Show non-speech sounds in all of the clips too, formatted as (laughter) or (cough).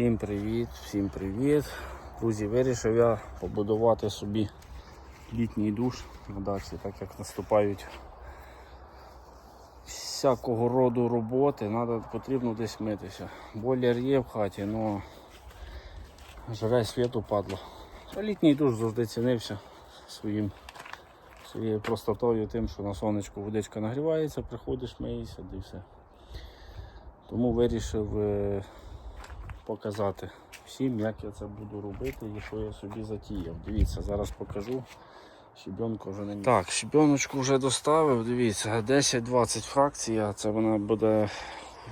Всім привіт, всім привіт. Друзі, вирішив я побудувати собі літній душ на дачі, так як наступають всякого роду роботи, надо, потрібно десь митися. Бойлер є в хаті, але жаре світу падло. Літній душ завжди цінився своїм, своєю простотою, тим, що на сонечку водичка нагрівається, приходиш, миєшся, і все. Тому вирішив е, показати всім, як я це буду робити і що я собі затіяв. Дивіться, зараз покажу. Щебенку вже не Так, щебеночку вже доставив, дивіться, 10-20 фракцій, це вона буде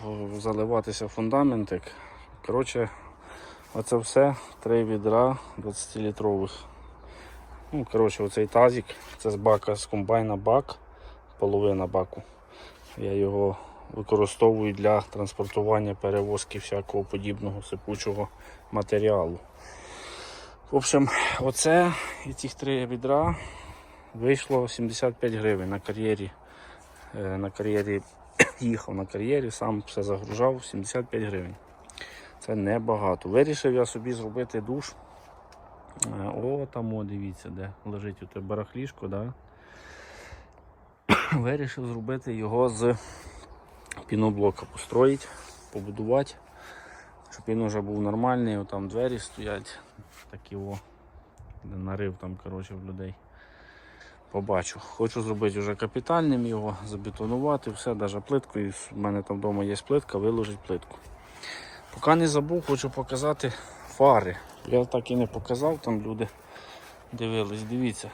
в- заливатися фундаментик. Коротше, оце все, три відра 20-літрових. Ну, коротше, оцей тазик, це з бака, з комбайна бак, половина баку. Я його використовую для транспортування, перевозки всякого подібного сипучого матеріалу. В общем, оце і ці три відра вийшло 75 гривень на кар'єрі. Е, На кар'єрі (clears throat) їхав на кар'єрі, сам все загружав 75 гривень. Це небагато. Вирішив я собі зробити душ. Е, О, там, о, дивіться, де лежить оте барахлішко, да? (clears throat) Вирішив зробити його з піноблока построїти, побудувати, щоб він вже був нормальний, там двері стоять, такі о, нарив там коротше, в людей. Побачу. Хочу зробити вже капітальним його, забетонувати, все, навіть плиткою. У мене там вдома є плитка, виложить плитку. Поки не забув, хочу показати фари. Я так і не показав, там люди дивились, дивіться,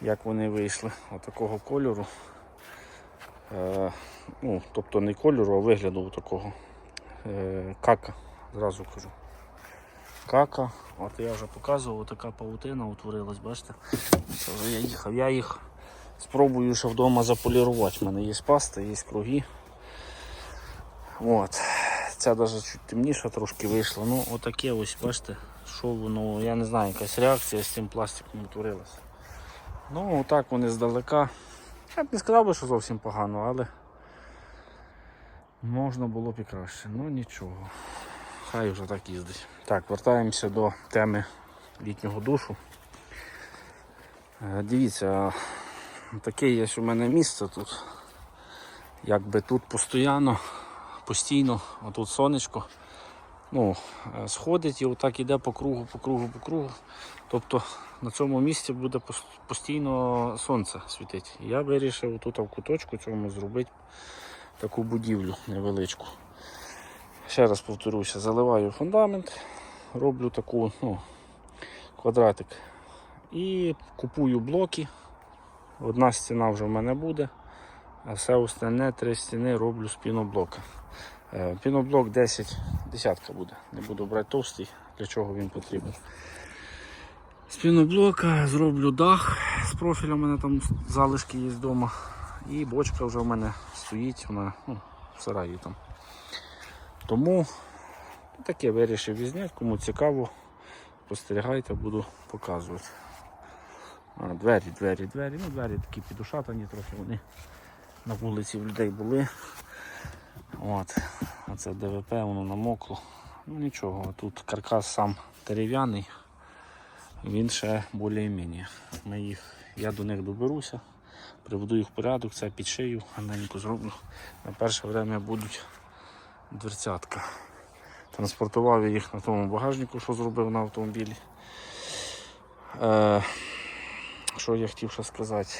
як вони вийшли отакого кольору. Е, ну, тобто не кольору, а вигляду такого. Е, кака, зразу кажу. Кака, от я вже показував, така паутина утворилась, бачите? Це вже я їхав. Я їх спробую ще вдома заполірувати. У мене є паста, є круги. От. Ця навіть чуть темніша трошки вийшла. Ну, отаке ось, бачите, що воно, я не знаю, якась реакція з цим пластиком утворилася. Ну, отак вони здалека. Я б не сказав би, що зовсім погано, але можна було б і краще. Ну нічого. Хай вже так їздить. Так, вертаємося до теми літнього душу. Е, Дивіться, таке є у мене місце тут. Якби тут постійно, постійно, а тут сонечко. Ну, е, сходить і отак іде по кругу, по кругу, по кругу. Тобто на цьому місці буде постійно сонце світить. Я вирішив тут в куточку цьому зробити таку будівлю невеличку. Ще раз повторюся, заливаю фундамент, роблю таку ну, квадратик і купую блоки. Одна стіна вже в мене буде, а все остальне три стіни роблю з піноблока. Е, Піноблок 10, десятка буде. Не буду брати товстий, для чого він потрібен. З піноблока зроблю дах з профілем, у мене там залишки є вдома. І бочка вже в мене стоїть, вона ну, в сараї там. Тому таке вирішив візняти, кому цікаво, спостерігайте, буду показувати. А, двері, двері, двері. Ну, двері такі підушатані трохи вони на вулиці в людей були. От, оце ДВП, воно намокло. Ну нічого, тут каркас сам дерев'яний, він ще більш-менш. Я до них доберуся, приведу їх в порядок, це підшию, гарненько зроблю. На перше время будуть дверцятка. Транспортував я їх на тому багажнику, що зробив на автомобілі. Е, що я хотів ще сказати?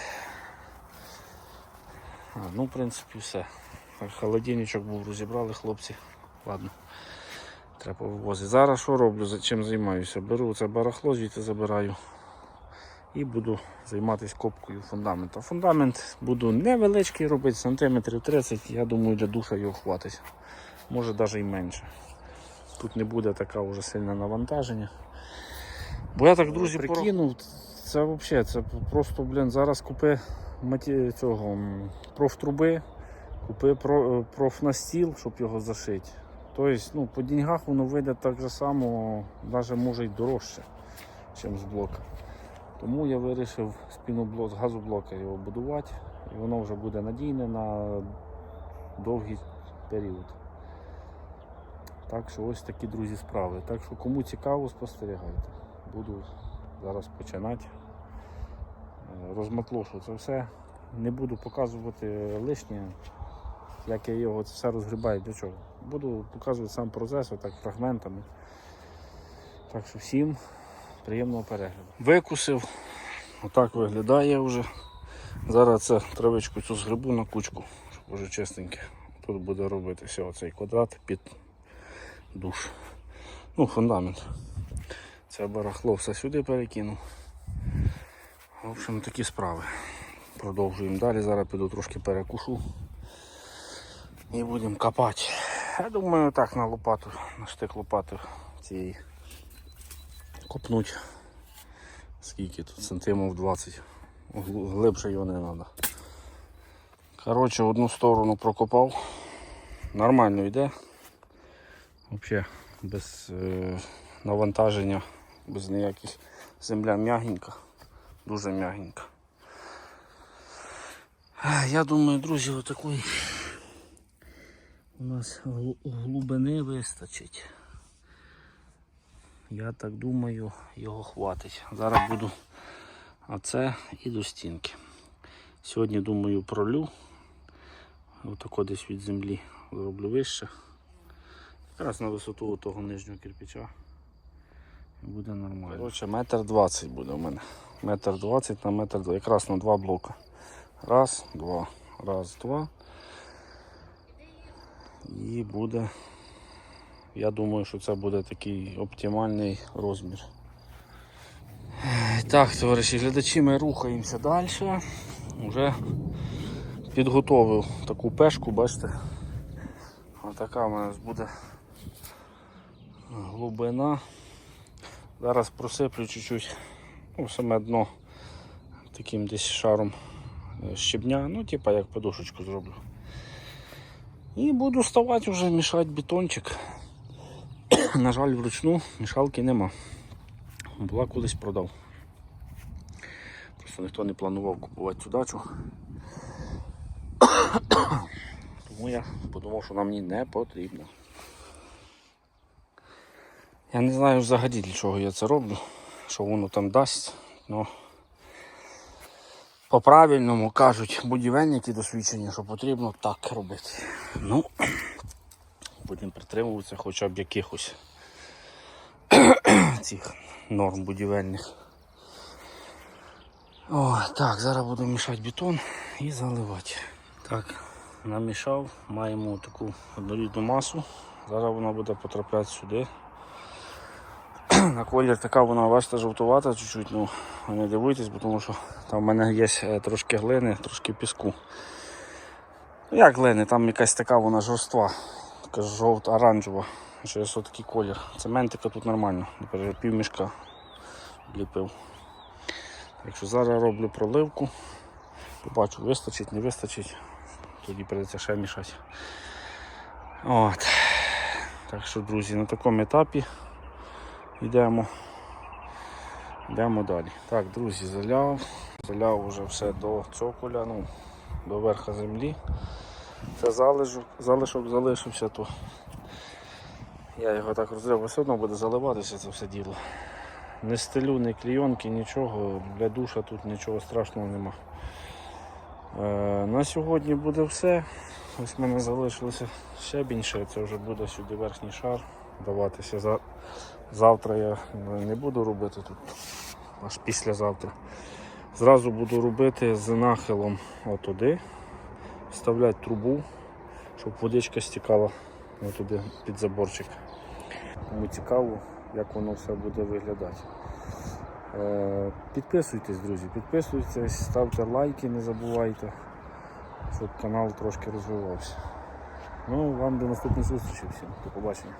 А, ну, в принципі, все. Холодильничок був, розібрали хлопці. Ладно, треба вивозити. Зараз що роблю, за чим займаюся? Беру це барахло, звідти забираю і буду займатися копкою фундамента. Фундамент буду невеличкий робити, сантиметрів 30, я думаю, для душа його хватить. Може навіть і менше. Тут не буде така вже сильне навантаження. Бо я так, друзі, прикинув, це взагалі, це просто, блін, зараз купи маті... цього профтруби, купи е, профнастіл, щоб його зашити. Тобто, ну, по деньгах воно вийде так же само, навіть може й дорожче, ніж з блока. Тому я вирішив з піноблок, з газоблока його будувати, і воно вже буде надійне на довгий період. Так що ось такі друзі справи. Так що кому цікаво, спостерігайте. Буду зараз починати. Е, Розмаклошу це все. Не буду показувати лишнє, як я його це все розгрібаю, для чого. Буду показувати сам процес, отак фрагментами. Так що всім приємного перегляду. Викусив, отак виглядає вже. Зараз це травичку цю згребу на кучку, щоб вже чистеньке. Тут буде робитися оцей квадрат під душ. Ну, фундамент. Це барахло все сюди перекинув. В общем, такі справи. Продовжуємо далі. Зараз піду трошки перекушу і будемо копати. Я думаю, так на лопату, на штик лопати цієї копнуть. Скільки тут? Сантимів 20. Глибше його не треба. Коротше, одну сторону прокопав. Нормально йде. Взагалі без е, навантаження, без ніяких земля м'ягенька, дуже м'ягенька. Я думаю, друзі, отакої у нас глибини вистачить. Я так думаю, його хватить. Зараз буду оце і до стінки. Сьогодні думаю пролю. Отако десь від землі зроблю вище. Якраз на висоту того нижнього кирпича. І буде нормально. Коротше, метр двадцять буде у мене. Метр двадцять на метр два. Якраз на два блока. Раз, два, раз, два. І буде. Я думаю, що це буде такий оптимальний розмір. Так, товариші глядачі, ми рухаємося далі. Вже підготовив таку пешку, бачите. Отака у нас буде глибина. Зараз просиплю чуть-чуть, ну, саме дно таким десь шаром щебня, ну, типа як подушечку зроблю. І буду вставати вже мішати бетончик. На жаль, вручну мішалки нема. Була колись продав. Просто ніхто не планував купувати цю дачу. Тому я подумав, що нам мені не потрібно. Я не знаю взагалі для чого я це роблю, що воно там дасть. Но по правильному кажуть будівельники досвідчені, що потрібно так робити. Ну, будемо притримуватися хоча б якихось (clears throat) цих норм будівельних. О, так, зараз буду мішати бетон і заливати. Так, намішав, маємо таку однорідну масу. Зараз вона буде потрапляти сюди. (clears throat) На колір така вона бачите, жовтувата чуть-чуть, ну не дивуйтесь, тому що там в мене є е, трошки глини, трошки піску. Ну як глини, там якась така вона жорства, така жовта, оранжева, через такий колір. Цементика тут нормально, наприклад, півмішка вліпив. Так що зараз роблю проливку. Побачу, вистачить, не вистачить. Тоді прийдеться ще мішати. От. Так що, друзі, на такому етапі йдемо. Йдемо далі. Так, друзі, заляв. Заляв вже все до цоколя, ну, до верха землі. Це залишок, залишок залишився, то я його так розрив, бо все одно буде заливатися це все діло. Не стелю, ні клійонки, нічого, для душа тут нічого страшного нема. Е, на сьогодні буде все. Ось в мене залишилося ще, це вже буде сюди верхній шар даватися. За... Завтра я не буду робити тут, аж післязавтра. Зразу буду робити з нахилом отуди, вставляти трубу, щоб водичка стікала отуди під заборчик. Кому цікаво, як воно все буде виглядати. Е, Підписуйтесь, друзі, підписуйтесь, ставте лайки, не забувайте, щоб канал трошки розвивався. Ну, вам до наступної зустрічі всім. До побачення.